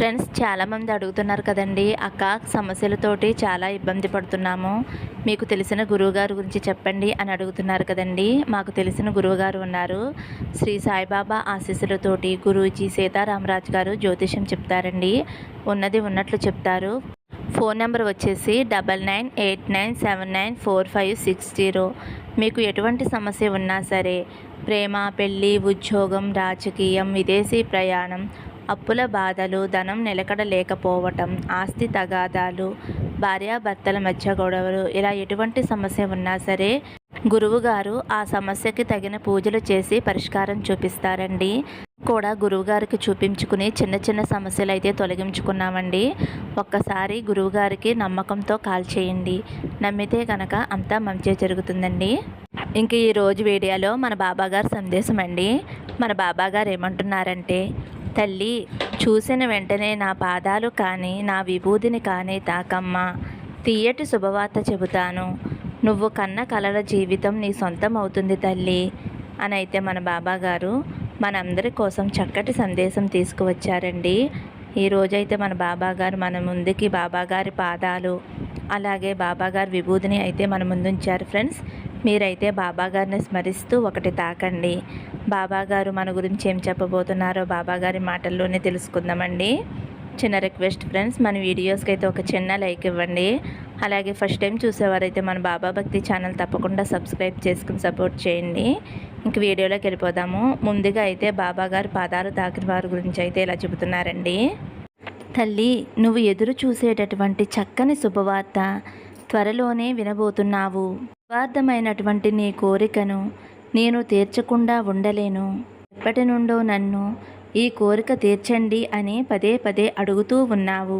Friends చాలామంది అడుగుతున్నారు కదండి అక్క సమస్యలతోటి చాలా ఇబ్బంది పడుతున్నాము. మీకు తెలిసిన గురువుగారు గురించి చెప్పండి అని అడుగుతున్నారు కదండి. మాకు తెలిసిన గురువుగారు ఉన్నారు. శ్రీ సాయిబాబా ఆశీస్సులతోటి గురూజీ సీతారామరాజు గారు జ్యోతిషం చెప్తారండి. ఉన్నది ఉన్నట్లు చెప్తారు. ఫోన్ నెంబర్ వచ్చేసి double nine eight nine seven nine four five six zero. మీకు ఎటువంటి సమస్య ఉన్నా సరే ప్రేమ పెళ్ళి ఉద్యోగం రాజకీయం విదేశీ ప్రయాణం అప్పుల బాధలు ధనం నిలకడ లేకపోవటం ఆస్తి తగాదాలు భార్యాభర్తల మధ్య గొడవలు ఇలా ఎటువంటి సమస్య ఉన్నా సరే గురువుగారు ఆ సమస్యకి తగిన పూజలు చేసి పరిష్కారం చూపిస్తారండి. కూడా గురువుగారికి చూపించుకుని చిన్న చిన్న సమస్యలు అయితే తొలగించుకున్నామండి. ఒక్కసారి గురువుగారికి నమ్మకంతో కాల్ చేయండి. నమ్మితే కనుక అంతా మంచి జరుగుతుందండి. ఇంక ఈరోజు వీడియోలో మన బాబాగారు సందేశం అండి మన బాబాగారు ఏమంటున్నారంటే తల్లి చూసిన వెంటనే నా పాదాలు కానీ నా విభూదిని కానీ తాకమ్మా. తీయటి శుభవార్త చెబుతాను. నువ్వు కన్న కలల జీవితం నీ సొంతం అవుతుంది తల్లి. అని అయితే మన బాబాగారు మనందరి కోసం చక్కటి సందేశం తీసుకువచ్చారండి. ఈరోజైతే మన బాబాగారు మన ముందుకి బాబాగారి పాదాలు అలాగే బాబాగారు విభూదిని అయితే మన ముందుంచారు ఫ్రెండ్స్. మీరైతే బాబా గారిని స్మరిస్తూ ఒకటి తాకండి. బాబాగారు మన గురించి ఏం చెప్పబోతున్నారో బాబాగారి మాటల్లోనే తెలుసుకుందామండి. చిన్న రిక్వెస్ట్ ఫ్రెండ్స్ మన వీడియోస్కి అయితే ఒక చిన్న లైక్ ఇవ్వండి. అలాగే ఫస్ట్ టైం చూసేవారైతే మన బాబా భక్తి ఛానల్ తప్పకుండా సబ్స్క్రైబ్ చేసుకుని సపోర్ట్ చేయండి. ఇంక వీడియోలోకి వెళ్ళిపోదాము. ముందుగా అయితే బాబాగారు పాదాలు తాకిన వారి గురించి అయితే ఇలా చెబుతున్నారండి. తల్లి నువ్వు ఎదురు చూసేటటువంటి చక్కని శుభవార్త త్వరలోనే వినబోతున్నావు. స్వార్థమైనటువంటి నీ కోరికను నేను తీర్చకుండా ఉండలేను. ఎప్పటి నుండో నన్ను ఈ కోరిక తీర్చండి అని పదే పదే అడుగుతూ ఉన్నావు.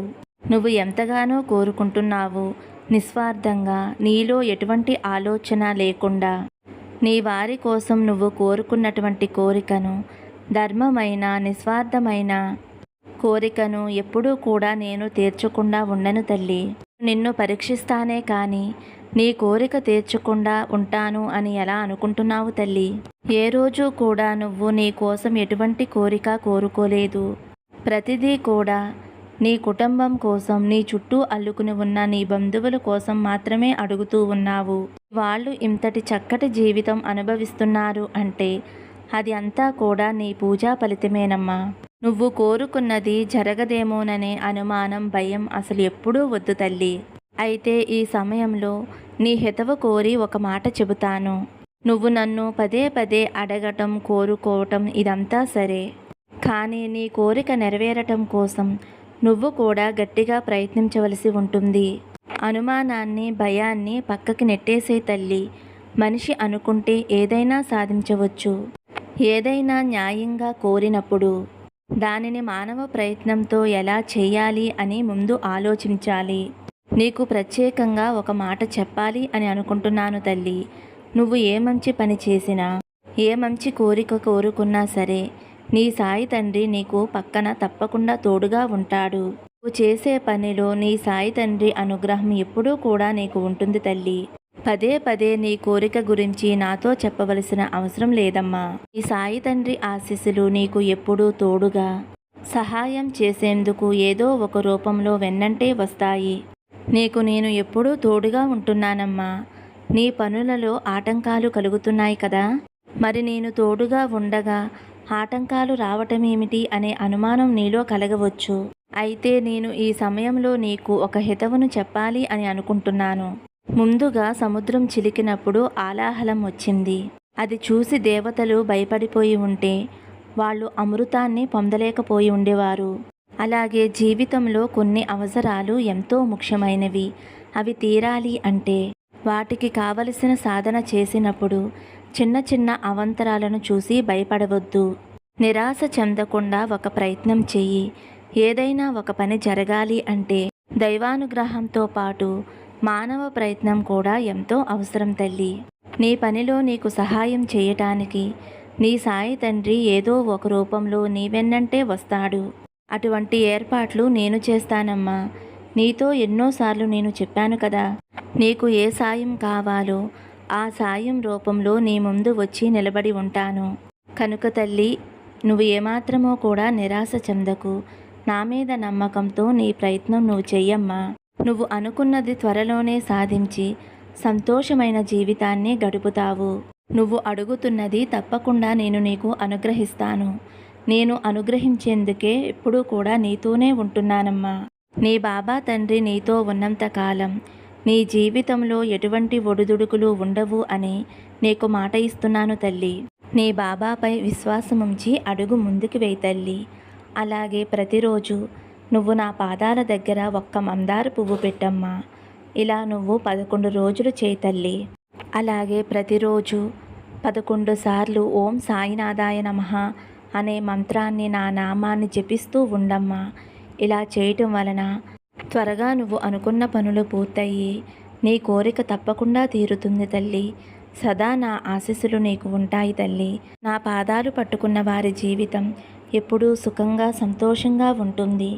నువ్వు ఎంతగానో కోరుకుంటున్నావు. నిస్వార్థంగా నీలో ఎటువంటి ఆలోచన లేకుండా. నీ వారి కోసం నువ్వు కోరుకున్నటువంటి కోరికను ధర్మమైన నిస్వార్థమైన కోరికను ఎప్పుడూ కూడా నేను తీర్చకుండా ఉండను తల్లి. నిన్ను పరీక్షిస్తానే కానీ నీ కోరిక తీర్చకుండా ఉంటాను అని ఎలా అనుకుంటున్నావు తల్లి? ఏ రోజు కూడా నువ్వు నీ కోసం ఎటువంటి కోరిక కోరుకోలేదు. ప్రతిదీ కూడా నీ కుటుంబం కోసం నీ చుట్టూ అల్లుకుని ఉన్న నీ బంధువుల కోసం మాత్రమే అడుగుతూ ఉన్నావు. వాళ్ళు ఇంతటి చక్కటి జీవితం అనుభవిస్తున్నారు అంటే అది అంతా కూడా నీ పూజా ఫలితమేనమ్మా. నువ్వు కోరుకున్నది జరగదేమోననే అనుమానం భయం అసలు ఎప్పుడూ వద్దు తల్లి. అయితే ఈ సమయంలో నీ హితవు కోరి ఒక మాట చెబుతాను. నువ్వు నన్ను పదే పదే అడగటం కోరుకోవటం ఇదంతా సరే. కానీ నీ కోరిక నెరవేరటం కోసం నువ్వు కూడా గట్టిగా ప్రయత్నించవలసి ఉంటుంది. అనుమానాన్ని భయాన్ని పక్కకి నెట్టేసే తల్లి మనిషి అనుకుంటే ఏదైనా సాధించవచ్చు. ఏదైనా న్యాయంగా కోరినప్పుడు దానిని మానవ ప్రయత్నంతో ఎలా చేయాలి అని ముందు ఆలోచించాలి. నీకు ప్రత్యేకంగా ఒక మాట చెప్పాలి అని అనుకుంటున్నాను తల్లి. నువ్వు ఏ మంచి పని చేసినా ఏ మంచి కోరిక కోరుకున్నా సరే నీ సాయి తండ్రి నీకు పక్కన తప్పకుండా తోడుగా ఉంటాడు. నువ్వు చేసే పనిలో నీ సాయి తండ్రి అనుగ్రహం ఎప్పుడూ కూడా నీకు ఉంటుంది తల్లి. పదే పదే నీ కోరిక గురించి నాతో చెప్పవలసిన అవసరం లేదమ్మా. నీ సాయి తండ్రి ఆశీస్సులు నీకు ఎప్పుడూ తోడుగా సహాయం చేసేందుకు ఏదో ఒక రూపంలో వెన్నంటే వస్తాయి. నీకు నేను ఎప్పుడూ తోడుగా ఉంటున్నానమ్మా. నీ పనులలో ఆటంకాలు కలుగుతున్నాయి కదా. మరి నేను తోడుగా ఉండగా ఆటంకాలు రావటమేమిటి అనే అనుమానం నీలో కలగవచ్చు. అయితే నేను ఈ సమయంలో నీకు ఒక హితవును చెప్పాలి అని అనుకుంటున్నాను. ముందుగా సముద్రం చిలికినప్పుడు ఆలాహలం వచ్చింది. అది చూసి దేవతలు భయపడిపోయి ఉంటే వాళ్ళు అమృతాన్ని పొందలేకపోయి ఉండేవారు. అలాగే జీవితంలో కొన్ని అవసరాలు ఎంతో ముఖ్యమైనవి. అవి తీరాలి అంటే వాటికి కావలసిన సాధన చేసినప్పుడు చిన్న చిన్న అవంతరాలను చూసి భయపడవద్దు. నిరాశ చెందకుండా ఒక ప్రయత్నం చెయ్యి. ఏదైనా ఒక పని జరగాలి అంటే దైవానుగ్రహంతో పాటు మానవ ప్రయత్నం కూడా ఎంతో అవసరం తల్లి. నీ పనిలో నీకు సహాయం చేయటానికి నీ సాయి తండ్రి ఏదో ఒక రూపంలో నీ వెన్నంటే వస్తాడు. అటువంటి ఏర్పాట్లు నేను చేస్తానమ్మా. నీతో ఎన్నోసార్లు నేను చెప్పాను కదా. నీకు ఏ సాయం కావాలో ఆ సాయం రూపంలో నీ ముందు వచ్చి నిలబడి ఉంటాను. కనుక తల్లి నువ్వు ఏమాత్రమో కూడా నిరాశ చెందకు. నా మీద నమ్మకంతో నీ ప్రయత్నం నువ్వు చెయ్యమ్మా. నువ్వు అనుకున్నది త్వరలోనే సాధించి సంతోషమైన జీవితాన్ని గడుపుతావు. నువ్వు అడుగుతున్నది తప్పకుండా నేను నీకు అనుగ్రహిస్తాను. నేను అనుగ్రహించేందుకే ఎప్పుడూ కూడా నీతోనే ఉంటున్నానమ్మా. నీ బాబా తండ్రి నీతో ఉన్నంత కాలం. నీ జీవితంలో ఎటువంటి ఒడిదుడుకులు ఉండవు అని నీకు మాట ఇస్తున్నాను తల్లి. నీ బాబాపై విశ్వాసముంచి అడుగు ముందుకు వేయి తల్లి. అలాగే ప్రతిరోజు నువ్వు నా పాదాల దగ్గర ఒక్క మందార పువ్వు పెట్టమ్మా. ఇలా నువ్వు పదకొండు రోజులు చేయి తల్లి. అలాగే ప్రతిరోజు పదకొండు సార్లు ఓం సాయినాథాయ నమః అనే మంత్రాన్ని నా నామాన్ని జపిస్తూ ఉండమ్మా. ఇలా చేయటం వలన త్వరగా నువ్వు అనుకున్న పనులు పూర్తయ్యి నీ కోరిక తప్పకుండా తీరుతుంది తల్లి. సదా నా ఆశీస్సులు నీకు ఉంటాయి తల్లి. నా పాదాలు పట్టుకున్న వారి జీవితం ఎప్పుడూ సుఖంగా సంతోషంగా ఉంటుంది.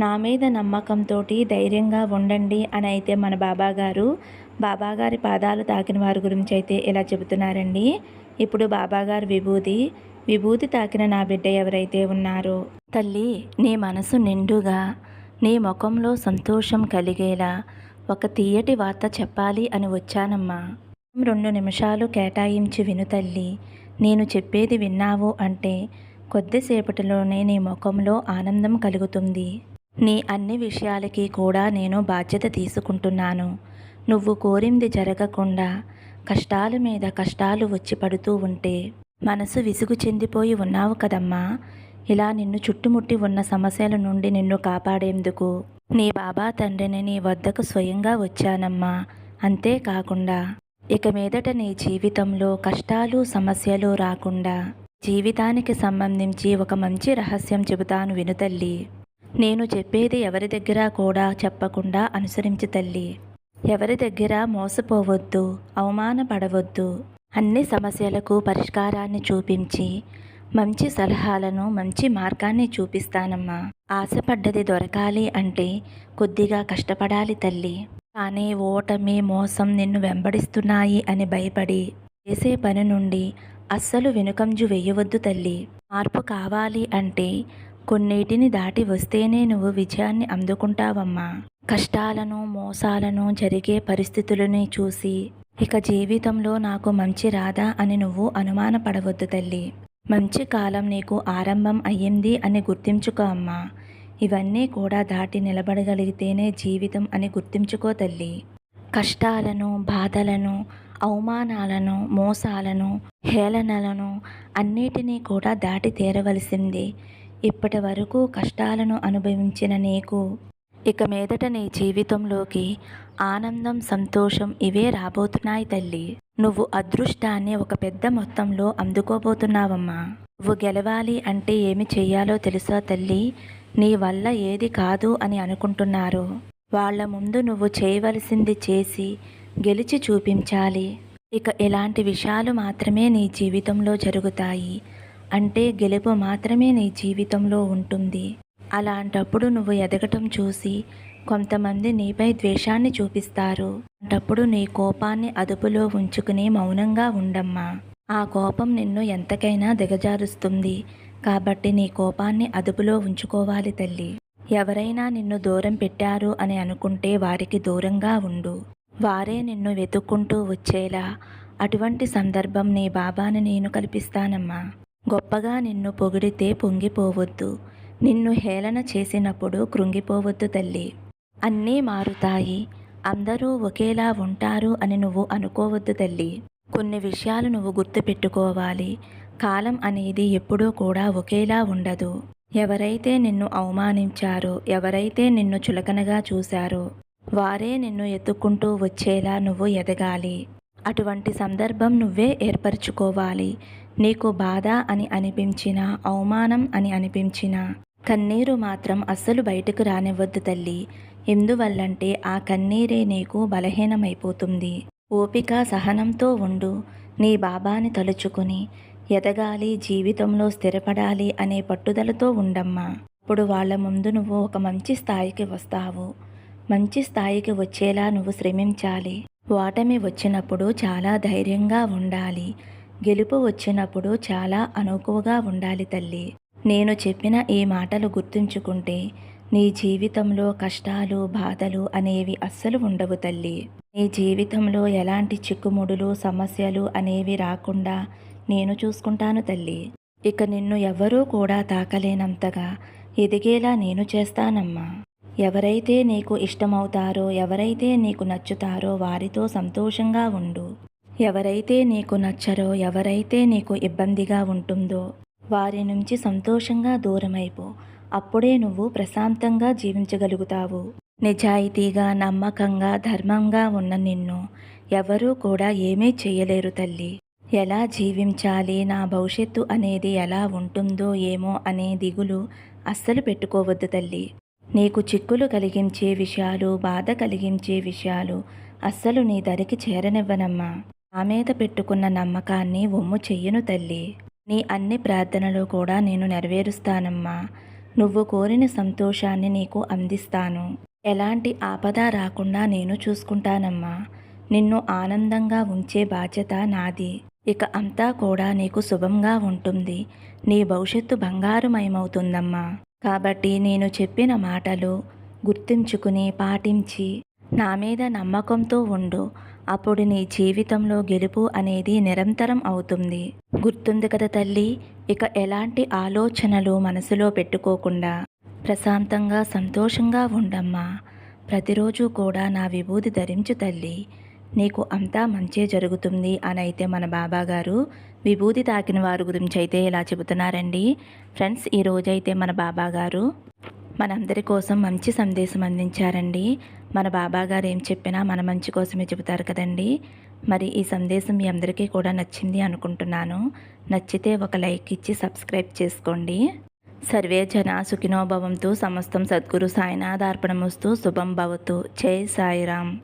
నా మీద నమ్మకంతో ధైర్యంగా ఉండండి అని అయితే మన బాబాగారు బాబాగారి పాదాలు తాకిన వారి గురించి అయితే ఇలా చెబుతున్నారండి. ఇప్పుడు బాబాగారు విభూది విభూతి తాకిన నా బిడ్డ ఎవరైతే ఉన్నారో. తల్లి నీ మనసు నిండుగా నీ ముఖంలో సంతోషం కలిగేలా ఒక తీయటి వార్త చెప్పాలి అని వచ్చానమ్మా. రెండు నిమిషాలు కేటాయించి విను తల్లి. నేను చెప్పేది విన్నావు అంటే కొద్దిసేపటిలోనే నీ ముఖంలో ఆనందం కలుగుతుంది. నీ అన్ని విషయాలకి కూడా నేను బాధ్యత తీసుకుంటున్నాను. నువ్వు కోరింది జరగకుండా కష్టాల మీద కష్టాలు వచ్చి పడుతూ ఉంటే మనసు విసుగు చెందిపోయి ఉన్నావు కదమ్మా. ఇలా నిన్ను చుట్టుముట్టి ఉన్న సమస్యల నుండి నిన్ను కాపాడేందుకు నీ బాబా తండ్రిని నీ వద్దకు స్వయంగా వచ్చానమ్మా. అంతేకాకుండా ఇక మీదట నీ జీవితంలో కష్టాలు సమస్యలు రాకుండా జీవితానికి సంబంధించి ఒక మంచి రహస్యం చెబుతాను విను తల్లి. నేను చెప్పేది ఎవరి దగ్గర కూడా చెప్పకుండా అనుసరించి తల్లి. ఎవరి దగ్గర మోసపోవద్దు అవమానపడవద్దు అన్ని సమస్యలకు పరిష్కారాన్ని చూపించి మంచి సలహాలను మంచి మార్గాన్ని చూపిస్తానమ్మా. ఆశపడ్డది దొరకాలి అంటే కొద్దిగా కష్టపడాలి తల్లి. కానీ ఓటమి మోసం నిన్ను వెంబడిస్తున్నాయి అని భయపడి చేసే పని నుండి అస్సలు వెనుకంజు వేయవద్దు తల్లి. మార్పు కావాలి అంటే కొన్నిటిని దాటి వస్తేనే నువ్వు విజయాన్ని అందుకుంటావమ్మా. కష్టాలను మోసాలను జరిగే పరిస్థితులని చూసి ఇక జీవితంలో నాకు మంచి రాదా అని నువ్వు అనుమానపడవద్దు తల్లి. మంచి కాలం నీకు ఆరంభం అయ్యింది అని గుర్తించుకో అమ్మా. ఇవన్నీ కూడా దాటి నిలబడగలిగితేనే జీవితం అని గుర్తించుకో తల్లి. కష్టాలను బాధలను అవమానాలను మోసాలను హేళనలను అన్నిటినీ కూడా దాటి తీరవలసింది. ఇప్పటి వరకు కష్టాలను అనుభవించిన నీకు ఇక మీదట నీ జీవితంలోకి ఆనందం సంతోషం ఇవే రాబోతున్నాయి తల్లి. నువ్వు అదృష్టాన్ని ఒక పెద్ద మొత్తంలో అందుకోబోతున్నావమ్మా. నువ్వు గెలవాలి అంటే ఏమి చెయ్యాలో తెలుసా తల్లి? నీ వల్ల ఏది కాదు అని అనుకుంటున్నారు. వాళ్ళ ముందు నువ్వు చేయవలసింది చేసి గెలిచి చూపించాలి. ఇక ఇలాంటి విషయాలు మాత్రమే నీ జీవితంలో జరుగుతాయి. అంటే గెలుపు మాత్రమే నీ జీవితంలో ఉంటుంది. అలాంటప్పుడు నువ్వు ఎదగటం చూసి కొంతమంది నీపై ద్వేషాన్ని చూపిస్తారు. అంటప్పుడు నీ కోపాన్ని అదుపులో ఉంచుకుని మౌనంగా ఉండమ్మా. ఆ కోపం నిన్ను ఎంతకైనా దిగజారుస్తుంది. కాబట్టి నీ కోపాన్ని అదుపులో ఉంచుకోవాలి తల్లి. ఎవరైనా నిన్ను దూరం పెట్టారు అని అనుకుంటే వారికి దూరంగా ఉండు. వారే నిన్ను వెతుక్కుంటూ వచ్చేలా అటువంటి సందర్భం నీ బాబాని నేను కల్పిస్తానమ్మా. గొప్పగా నిన్ను పొగిడితే పొంగిపోవద్దు. నిన్ను హేళన చేసినప్పుడు కృంగిపోవద్దు తల్లి. అన్నీ మారుతాయి. అందరూ ఒకేలా ఉంటారు అని నువ్వు అనుకోవద్దు తల్లి. కొన్ని విషయాలు నువ్వు గుర్తుపెట్టుకోవాలి. కాలం అనేది ఎప్పుడూ కూడా ఒకేలా ఉండదు. ఎవరైతే నిన్ను అవమానించారో ఎవరైతే నిన్ను చులకనగా చూశారో వారే నిన్ను ఎత్తుకుంటూ వచ్చేలా నువ్వు ఎదగాలి. అటువంటి సందర్భం నువ్వే ఏర్పరచుకోవాలి. నీకు బాధ అని అనిపించిన అవమానం అని అనిపించిన కన్నీరు మాత్రం అస్సలు బయటకు రానివ్వద్దు తల్లి. ఎందువల్లంటే ఆ కన్నీరే నీకు బలహీనమైపోతుంది. ఓపిక సహనంతో ఉండు. నీ బాబాని తలుచుకుని ఎదగాలి జీవితంలో స్థిరపడాలి అనే పట్టుదలతో ఉండమ్మా. అప్పుడు వాళ్ళ ముందు నువ్వు ఒక మంచి స్థాయికి వస్తావు. మంచి స్థాయికి వచ్చేలా నువ్వు శ్రమించాలి. ఓటమి వచ్చినప్పుడు చాలా ధైర్యంగా ఉండాలి. గెలుపు వచ్చినప్పుడు చాలా అనుకువగా ఉండాలి తల్లి. నేను చెప్పిన ఈ మాటలు గుర్తుంచుకుంటే నీ జీవితంలో కష్టాలు బాధలు అనేవి అస్సలు ఉండవు తల్లి. నీ జీవితంలో ఎలాంటి చిక్కుముడులు సమస్యలు అనేవి రాకుండా నేను చూసుకుంటాను తల్లి. ఇక నిన్ను ఎవరూ కూడా తాకలేనంతగా ఎదిగేలా నేను చేస్తానమ్మా. ఎవరైతే నీకు ఇష్టమవుతారో ఎవరైతే నీకు నచ్చుతారో వారితో సంతోషంగా ఉండు. ఎవరైతే నీకు నచ్చరో ఎవరైతే నీకు ఇబ్బందిగా ఉంటుందో వారి నుంచి సంతోషంగా దూరమైపో. అప్పుడే నువ్వు ప్రశాంతంగా జీవించగలుగుతావు. నిజాయితీగా నమ్మకంగా ధర్మంగా ఉన్న నిన్ను ఎవరూ కూడా ఏమీ చేయలేరు తల్లి. ఎలా జీవించాలి నా భవిష్యత్తు అనేది ఎలా ఉంటుందో ఏమో అనే దిగులు అస్సలు పెట్టుకోవద్దు తల్లి. నీకు చిక్కులు కలిగించే విషయాలు బాధ కలిగించే విషయాలు అస్సలు నీ దరికి చేరనివ్వనమ్మా. నా మీద పెట్టుకున్న నమ్మకాన్ని ఒమ్ము చెయ్యను తల్లి. నీ అన్ని ప్రార్థనలు కూడా నేను నెరవేరుస్తానమ్మా. నువ్వు కోరిన సంతోషాన్ని నీకు అందిస్తాను. ఎలాంటి ఆపద రాకుండా నేను చూసుకుంటానమ్మా. నిన్ను ఆనందంగా ఉంచే బాధ్యత నాది. ఇక అంతా కూడా నీకు శుభంగా ఉంటుంది. నీ భవిష్యత్తు బంగారుమయమవుతుందమ్మా. కాబట్టి నేను చెప్పిన మాటలు గుర్తుంచుకుని పాటించి నా మీద నమ్మకంతో ఉండు. అప్పుడు నీ జీవితంలో గెలుపు అనేది నిరంతరం అవుతుంది. గుర్తుంది కదా తల్లి ఇక ఎలాంటి ఆలోచనలు మనసులో పెట్టుకోకుండా ప్రశాంతంగా సంతోషంగా ఉండమ్మా. ప్రతిరోజు కూడా నా విభూతి ధరించు తల్లి. నీకు అంతా మంచే జరుగుతుంది అని అయితే మన బాబాగారు విభూతి తాకిన వారి గురించి అయితే ఇలా చెబుతున్నారండి. ఫ్రెండ్స్ ఈ రోజైతే మన బాబాగారు మనందరి కోసం మంచి సందేశం అందించారండి. మన బాబా గారు ఏం చెప్పినా మన మంచి కోసమే చెబుతారు కదండి. మరి ఈ సందేశం మీ అందరికీ కూడా నచ్చింది అనుకుంటున్నాను. నచ్చితే ఒక లైక్ ఇచ్చి సబ్స్క్రైబ్ చేసుకోండి. సర్వే జన సుఖినోభవంతు సమస్తం సద్గురు సాయినాథార్పణమస్తు శుభం భవతు. జై సాయిరామ్.